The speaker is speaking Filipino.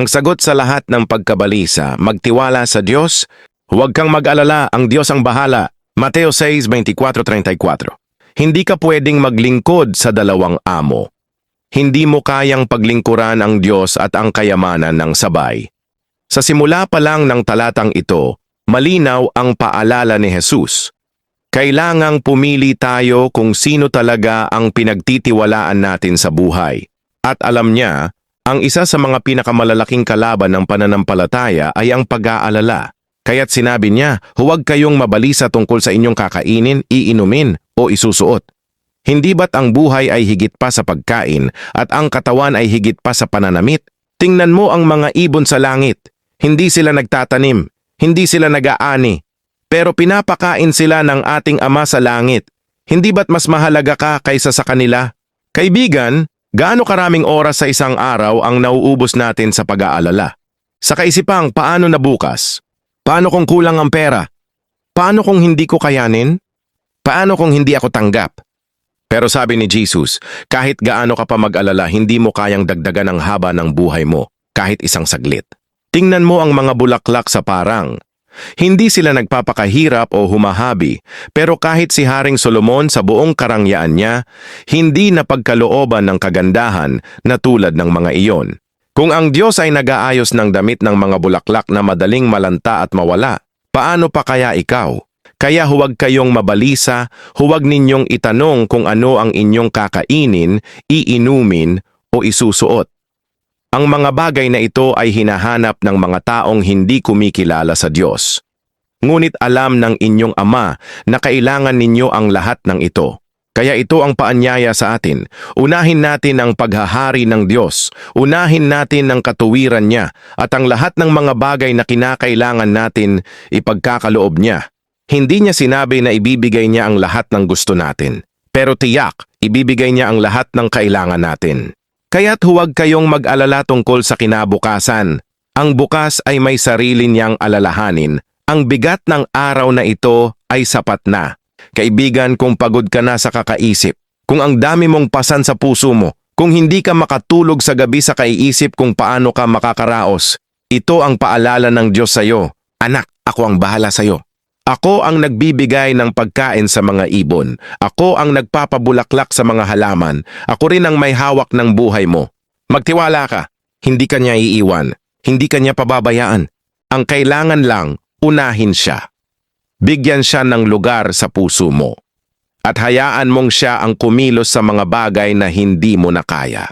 Ang sagot sa lahat ng pagkabalisa, magtiwala sa Diyos, huwag kang mag-alala, ang Diyos ang bahala. Mateo 6:24-34. Hindi ka pwedeng maglingkod sa dalawang amo. Hindi mo kayang paglingkuran ang Diyos at ang kayamanan ng sabay. Sa simula pa lang ng talatang ito, malinaw ang paalala ni Jesus. Kailangang pumili tayo kung sino talaga ang pinagtitiwalaan natin sa buhay. At alam niya, ang isa sa mga pinakamalalaking kalaban ng pananampalataya ay ang pag-aalala. Kaya't sinabi niya, huwag kayong mabalisa tungkol sa inyong kakainin, iinumin o isusuot. Hindi ba't ang buhay ay higit pa sa pagkain at ang katawan ay higit pa sa pananamit? Tingnan mo ang mga ibon sa langit. Hindi sila nagtatanim, hindi sila nag-aani, pero pinapakain sila ng ating Ama sa langit. Hindi ba't mas mahalaga ka kaysa sa kanila? Kaibigan, gaano karaming oras sa isang araw ang nauubos natin sa pag-aalala? Sa kaisipang, paano na bukas? Paano kung kulang ang pera? Paano kung hindi ko kayanin? Paano kung hindi ako tanggap? Pero sabi ni Jesus, kahit gaano ka pa mag-alala, hindi mo kayang dagdagan ang haba ng buhay mo, kahit isang saglit. Tingnan mo ang mga bulaklak sa parang. Hindi sila nagpapakahirap o humahabi, pero kahit si Haring Solomon sa buong karangyaan niya, hindi napagkalooban ng kagandahan na tulad ng mga iyon. Kung ang Diyos ay nag-aayos ng damit ng mga bulaklak na madaling malanta at mawala, paano pa kaya ikaw? Kaya huwag kayong mabalisa, huwag ninyong itanong kung ano ang inyong kakainin, iinumin o isusuot. Ang mga bagay na ito ay hinahanap ng mga taong hindi kumikilala sa Diyos. Ngunit alam ng inyong Ama na kailangan ninyo ang lahat ng ito. Kaya ito ang paanyaya sa atin. Unahin natin ang paghahari ng Diyos. Unahin natin ang katuwiran niya at ang lahat ng mga bagay na kinakailangan natin ipagkakaloob niya. Hindi niya sinabi na ibibigay niya ang lahat ng gusto natin. Pero tiyak, ibibigay niya ang lahat ng kailangan natin. Kaya't huwag kayong mag-alala tungkol sa kinabukasan. Ang bukas ay may sarili niyang alalahanin. Ang bigat ng araw na ito ay sapat na. Kaibigan, kung pagod ka na sa kakaisip, kung ang dami mong pasan sa puso mo, kung hindi ka makatulog sa gabi sa kaiisip kung paano ka makakaraos, ito ang paalala ng Diyos sa iyo. Anak, ako ang bahala sa iyo. Ako ang nagbibigay ng pagkain sa mga ibon. Ako ang nagpapabulaklak sa mga halaman. Ako rin ang may hawak ng buhay mo. Magtiwala ka. Hindi ka niya iiwan. Hindi ka niya pababayaan. Ang kailangan lang, unahin siya. Bigyan siya ng lugar sa puso mo. At hayaan mong siya ang kumilos sa mga bagay na hindi mo na kaya.